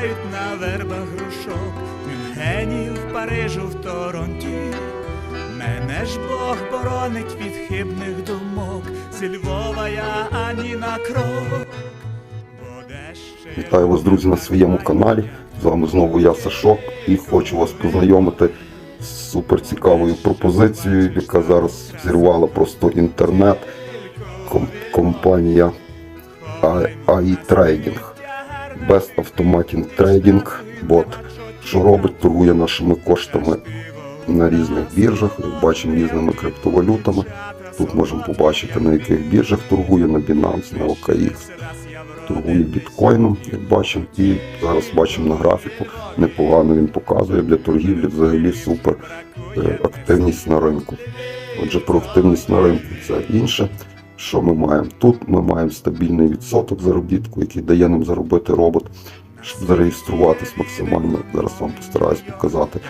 шукають на вербах грушок, Мюнхені, в Парижу, в Торонті. Мене ж Бог боронить від хибних думок, зі Львова я ані на крок. Вітаю вас, друзі, на своєму каналі. З вами знову я Сашок і хочу вас познайомити з суперцікавою пропозицією, яка зараз зірвала просто інтернет. Компанія AI Trading. Best Automatic Trading бот, що робить, торгує нашими коштами на різних біржах, бачимо різними криптовалютами. Тут можемо побачити на яких біржах торгує на Binance, на OKX торгує біткоїном, як бачимо, і зараз бачимо на графіку. Непогано він показує для торгівлі взагалі супер е, активність на ринку. Отже, про активність на ринку це інше. Що ми маємо? Тут ми маємо стабільний відсоток заробітку, який дає нам заробити робот, щоб зареєструватись максимально. Зараз вам постараюсь показати.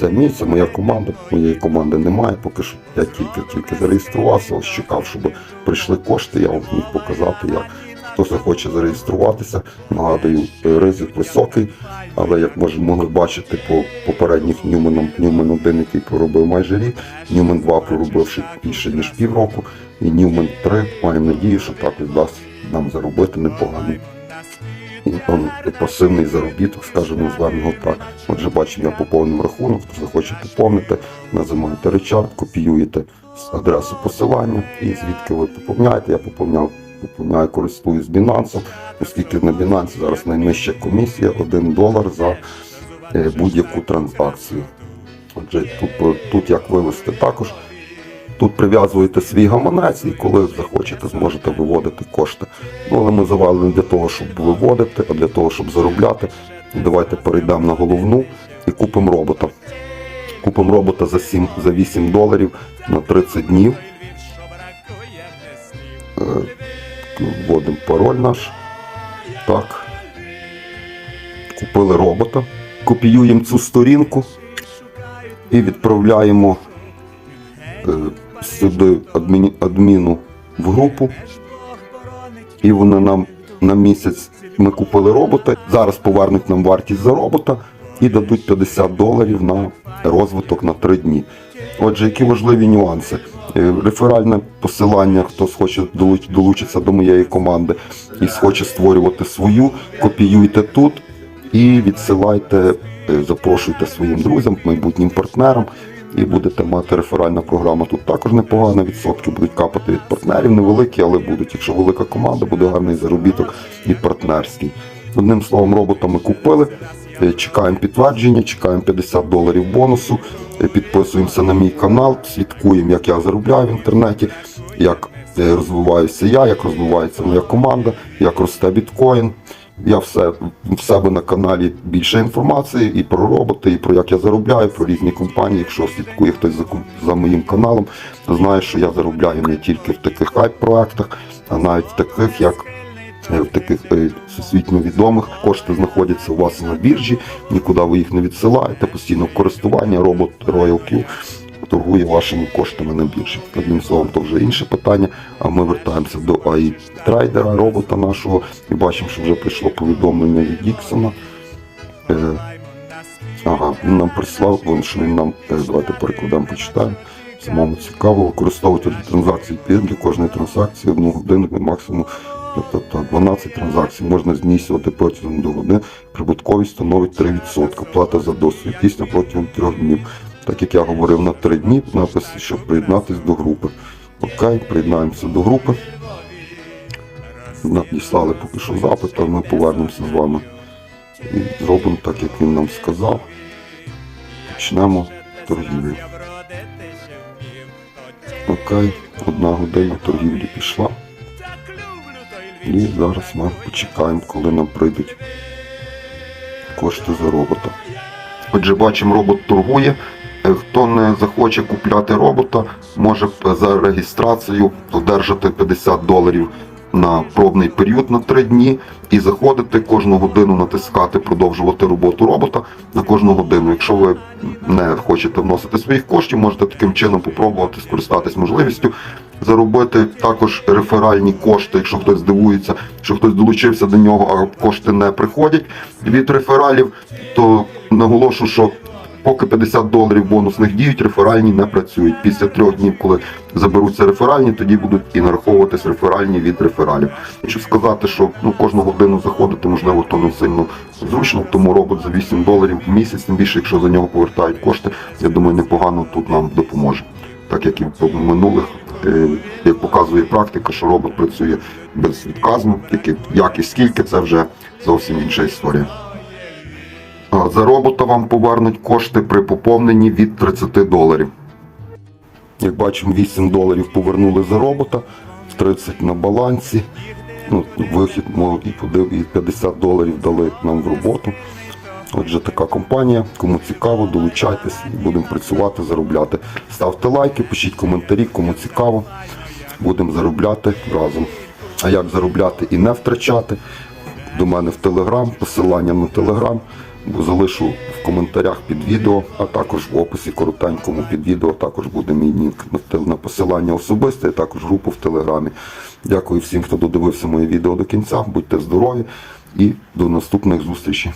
Це мій, це моя команда. Моєї команди немає, поки що я тільки-тільки зареєструвався, ось чекав, щоб прийшли кошти, я вам міг показати, як хто захоче зареєструватися. Нагадую, ризик високий, але як може могли бачити по попередніх Ньюменам, Ньюмен 1, який проробив майже рік, Ньюмен 2 проробивши більше ніж півроку, і Ньюмен 3 маємо надію, що також дасть нам заробити непоганий он, пасивний заробіток, скажімо, назвемо його так. Отже, бачимо, я поповнив рахунок, хто захоче поповнити, називаєте речард, копіюєте адресу посилання і звідки ви поповняєте. Я поповняв, поповняю, користуюсь Binance, оскільки на Binance зараз найнижча комісія 1 долар за е, будь-яку транзакцію. Отже, тут, тут як вивести також. Тут прив'язуєте свій гаманець і коли захочете, зможете виводити кошти. Ну, але ми завели не для того, щоб виводити, а для того, щоб заробляти. Давайте перейдемо на головну і купимо робота. Купимо робота за 7, за 8 доларів на 30 днів. Е, Вводимо пароль наш. Так. Купили робота. Копіюємо цю сторінку і відправляємо сюди адміні, адміну в групу. І вони нам на місяць ми купили робота. Зараз повернуть нам вартість за робота і дадуть 50 доларів на розвиток на 3 дні. Отже, які важливі нюанси. Е, Реферальне посилання, хто схоче долучитися до моєї команди і схоче створювати свою, копіюйте тут і відсилайте, е, запрошуйте своїм друзям, майбутнім партнерам. І будете мати реферальна програма. Тут також непогано, відсотки будуть капати від партнерів, невеликі, але будуть. Якщо велика команда, буде гарний заробіток і партнерський. Одним словом, робота ми купили. Е, Чекаємо підтвердження, чекаємо 50 доларів бонусу, е, підписуємося на мій канал, слідкуємо, як я заробляю в інтернеті, як е, розвиваюся я, як розвивається моя команда, як росте біткоін. Я все в себе на каналі більше інформації і про роботи, і про як я заробляю, про різні компанії. Якщо слідкує хтось за, за моїм каналом, то знає, що я заробляю не тільки в таких хайп-проектах, а навіть в таких, як е, в таких е, всесвітньо відомих. Кошти знаходяться у вас на біржі, нікуди ви їх не відсилаєте, постійно в користуванні, робот Royal Q торгує вашими коштами на біржі. Одним словом, то вже інше питання. А ми вертаємося до AI трейдера, робота нашого, і бачимо, що вже прийшло повідомлення від Діксона. Е, ага, він нам прислав, вон, що він нам, е, давайте перекладемо, почитаємо. Самому цікаво, використовувати для транзакцій для кожної транзакції одну годину максимум тобто 12 транзакцій можна здійснювати протягом до години. Прибутковість становить 3%. Плата за досвід після протягом 3 днів. Так як я говорив на 3 дні, напис, щоб приєднатися до групи. Окей, приєднаємося до групи. Надіслали поки що запит, а ми повернемося з вами і зробимо так, як він нам сказав. Почнемо торгівлю. Окей, одна година торгівлі пішла. І зараз ми почекаємо, коли нам прийдуть кошти за робота. Отже, бачимо, робот торгує. Хто не захоче купляти робота, може за реєстрацію одержати 50 доларів на пробний період на 3 дні і заходити кожну годину натискати, продовжувати роботу робота на кожну годину. Якщо ви не хочете вносити своїх коштів, можете таким чином попробувати скористатись можливістю заробити також реферальні кошти, якщо хтось здивується, що хтось долучився до нього, а кошти не приходять від рефералів, то наголошу, що поки 50 доларів бонусних діють, реферальні не працюють. Після трьох днів, коли заберуться реферальні, тоді будуть і нараховуватись реферальні від рефералів. Хочу сказати, що ну кожну годину заходити, можливо, то не сильно зручно, тому робот за 8 доларів в місяць, тим більше, якщо за нього повертають кошти, я думаю, непогано тут нам допоможе. Так як і в минулих, е, як показує практика, що робот працює без відказу, тільки як і скільки, це вже зовсім інша історія. За робота вам повернуть кошти при поповненні від 30 доларів. Як бачимо, 8 доларів повернули за робота, 30 на балансі. Ну, вихід і подив- і 50 доларів дали нам в роботу. Отже, така компанія. Кому цікаво, долучайтесь будемо працювати, заробляти. Ставте лайки, пишіть коментарі, кому цікаво. Будемо заробляти разом. А як заробляти і не втрачати? До мене в Телеграм, посилання на Телеграм. Залишу в коментарях під відео, а також в описі коротенькому під відео також буде мій на на посилання особисте, а також групу в Телеграмі. Дякую всім, хто додивився моє відео до кінця. Будьте здорові і до наступних зустрічей.